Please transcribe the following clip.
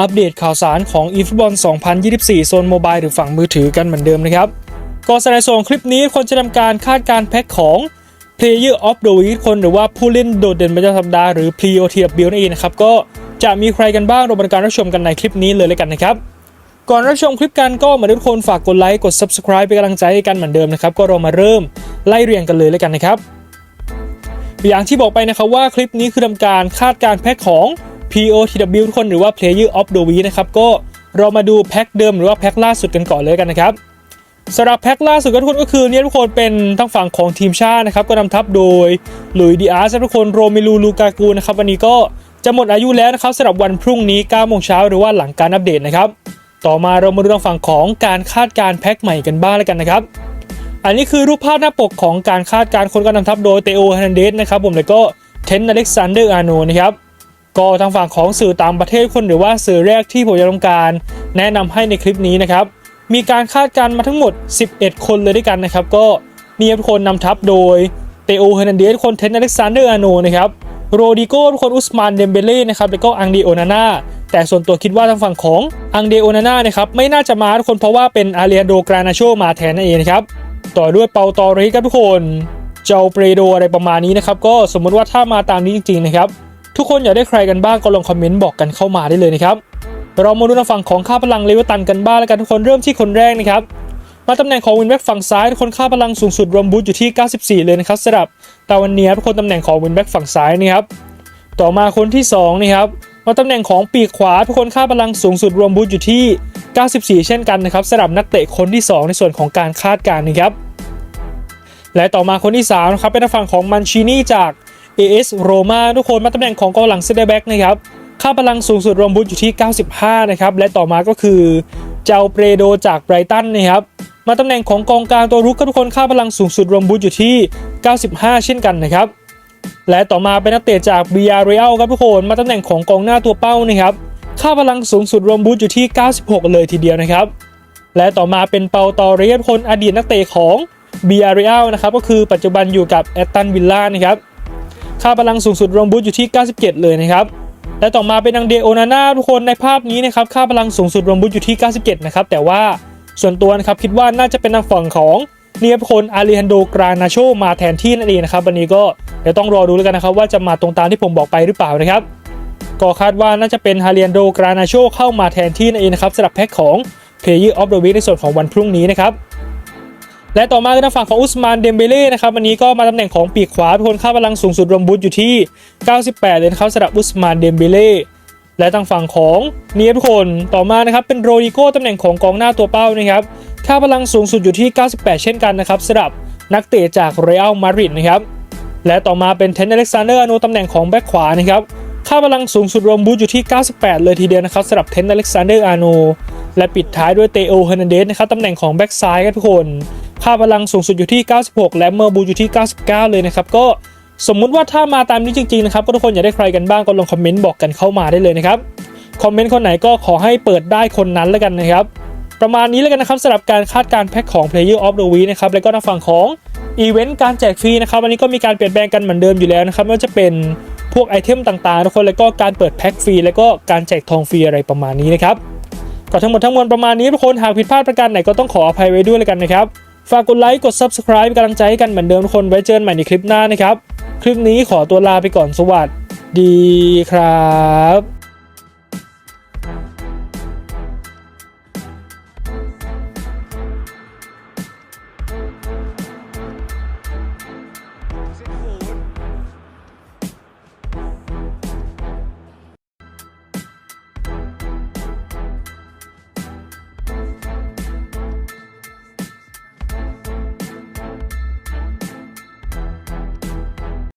อัปเดตข่าวสารของ eFootball 2024 โซนโมบายหรือฝั่งมือถือกันเหมือนเดิมนะครับก็สไลด์ส่งคลิปนี้คนจะทำการคาดการแพ็คของ Player of the Week คนหรือว่าผู้เล่นโดดเด่นประจำสัปดาห์หรือ p o t b u i l นั่นเองนะครับก็จะมีใครกันบ้างเรามาการรับชมกันในคลิปนี้เลยเลยกันนะครับก่อนรับชมคลิปกันก็เหมือนทุกคนฝากกดไลค์กด subscribe เป็นกำลังใจให้กันเหมือนเดิมนะครับก็เรามาเริ่มไล่เรียงกันเลยเลยกันนะครับอย่างที่บอกไปนะครับว่าคลิปนี้คือทำการคาดการแพ็คของ POTW ทุกคนหรือว่า Player of the Week นะครับก็เรามาดูแพ็คเดิมหรือว่าแพ็คล่าสุดกันก่อนเลยกันนะครับสำหรับแพ็คล่าสุดก็ทุกคนก็คือเนี่ยทุกคนเป็นทั้งฝั่งของทีมชาตินะครับก็นำทัพโดยหลุยดิอาร์สทุกคนโรเมลูลูกากูนะครับวันนี้ก็จะหมดอายุแล้วนะครับสำหรับวันพรุ่งนี้9โมงเช้าหรือว่าหลังการอัปเดตนะครับต่อมาเรามาดูทางฝั่งของการคาดการ์แพ็คใหม่กันบ้างแล้วกันนะครับอันนี้คือรูปภาพหน้าปกของการคาดการ์คนการนำทัพโดยเตโอฮันเดสนะครับผมแล้วก็เทนอเล็กซานเดอร์อาโนนะครับ ก็ทางฝั่งของสื่อต่างประเทศคนหรือว่าสื่อแรกที่ผมจะต้องการ แนะนำให้ในคลิปนี้นะครับ มีการคาดการณ์มาทั้งหมด 11 คนเลยด้วยกันนะครับ ก็มีทุกคนนำทัพโดยเตโอเฮนันเดสคนเทนอเล็กซานเดอร์อาโนนะครับโรดิโก้ทุกคนอุสมานเดมเบเล่นะครับแล้วก็อังเดีโอนาน่าแต่ส่วนตัวคิดว่าทางฝั่งของอังเดโอนาน่านะครับไม่น่าจะมาทุกคนเพราะว่าเป็นอาเรียโดกรานาโชมาแทนนั่นเองนะครับต่อด้วยเปาตอริครับทุกคน เจ้าเปรโดอะไรประมาณนี้นะครับ ก็สมมติว่าถ้ามาตามนี้จริงๆนะครับ ทุกคนอยากได้ใครกันบ้างก็ลองคอมเมนต์บอกกันเข้ามาได้เลยนะครับ เรามาดูทางฝั่งของค่าพลังเลเวตันกันบ้างแล้วกันทุกคนเริ่มที่คนแรกนะครับมาตำแหน่งของวินแบ็กฝั่งซ้ายทุกคนค่าพลังสูงสุดรวมบูทอยู่ที่ 94 เลยนะครับสำหรับตาวันเนียทุกคนตำแหน่งของวินแบ็กฝั่งซ้ายนะครับต่อมาคนที่2นะครับมาตำแหน่งของปีกขวาทุกคนค่าพลังสูงสุดรวมบูทอยู่ที่ 94 เช่นกันนะครับสำหรับนักเตะคนที่ 2 ในส่วนของการคาดการณ์นะครับและต่อมาคนที่3นะครับเป็นทางฝั่งของมันชินี่จาก AS Roma ทุกคนมาตำแหน่งของกองหลังเซนเตอร์แบ็กนะครับค่าพลังสูงสุดรวมบุญอยู่ที่ 95 นะครับ และต่อมาก็คือเจ้าเปรโดจากไบรตันนะครับมาตำแหน่งของกองกลางตัวรุกก็ทุกคนค่าพลังสูงสุดรวมบุญอยู่ที่ 95 เช่นกันนะครับและต่อมาเป็นนักเตะจาก b ี r เร a l ครับทุกคนมาตำแหน่งของกองหน้าตัวเป้านะครับค่าพลังสูงสุดรวมบูทอยู่ที่ 96 เลยทีเดียวนะครับ และต่อมาเป็นเปาตอเรียสคนอดีตนักเตะของ b ี r เร a l นะครับ ก็คือปัจจุบันอยู่กับแอตตันวิลล่านะครับ ค่าพลังสูงสุดรวมบูทอยู่ที่ 97 เลยนะครับและต่อมาเป็นอังเดโอนาน่าทุกคนในภาพนี้นะครับค่าพลังสูงสุดรวมบูทอยู่ที่ 97 นะครับ แต่ว่าส่วนตัวนะครับคิดว่าน่าจะเป็นทางฝั่งของเนียบคนอาริฮันโดกรานาโชมาแทนที่นั่นเองนะครับวันนี้ก็เดี๋ยวต้องรอดูแล้วกันนะครับว่าจะมาตรงตามที่ผมบอกไปหรือเปล่านะครับ ก็คาดว่าน่าจะเป็นฮาเรียนโดกรานาโชเข้ามาแทนที่นั่นเองนะครับสำหรับแพ็คของ Player of the Week ในส่วนของวันพรุ่งนี้นะครับ และต่อมาคือทางฝั่งของอุสมานเดมเบเล่นะครับวันนี้ก็มาตำแหน่งของปีกขวาทุกคนค่าพลังสูงสุดรวมบูทอยู่ที่ 98เลยนะครับสำหรับอุสมานเดมเบเล่และทางฝั่งของเนียทุกคนต่อมานะครับเป็นโรดิโก้ตำแหน่งของกองหน้าตัวเป้านะครับค่าพลังสูงสุดอยู่ที่ 98 เช่นกันนะครับสำหรับนักเตะจากเรอัลมาดริดนะครับและต่อมาเป็นเทนอเล็กซานเดอร์อโนตำแหน่งของแบ็คขวานะครับค่าพลังสูงสุดรวมบูทอยู่ที่ 98 เลยทีเดียวนะครับสำหรับเทนอเล็กซานเดอร์อาโนและปิดท้ายด้วยเตโอเฮนันเดสนะครับตำแหน่งของแบ็คซ้ายครับทุกคน ค่าพลังสูงสุดอยู่ที่ 96 และเมอร์บูอยู่ที่ 99 เลยนะครับ ก็สมมุติว่าถ้ามาตามนี้จริงๆนะครับก็ทุกคนอยากได้ใครกันบ้างก็ลงคอมเมนต์บอกกันเข้ามาได้เลยนะครับคอมเมนต์คนไหนก็ขอให้เปิดได้คนนั้นแล้วกันนะครับ ประมาณนี้แล้วกันนะครับสำหรับการคาดการแพ็คของ Player of the Week นะครับแล้วก็ทางฝั่งของอีเวนต์การแจกฟรีนะครับอันนี้ก็มีการเปลี่ยนแปลงกันเหมือนเดิมอยู่แล้วนะครับไม่ว่าจะเป็นพวกไอเทมต่างๆทุกคนแล้วก็การเปิดแพ็คฟรีแล้วก็การแจกทองฟรีอะไรประมาณนี้นะครับก็ทั้งหมดทั้งมวลประมาณนี้ทุกคนหากผิดพลาดประการไหนก็ต้องขออภัยไว้ด้วยแล้วกันนะครับ ฝากกดไลค์กด subscribe เป็นกำลังใจให้กันเหมือนเดิมทุกคนไว้เจอกันใหม่ในคลิปหน้านะครับ คลิปนี้ขอตัวลาไปก่อนสวัสดีครับ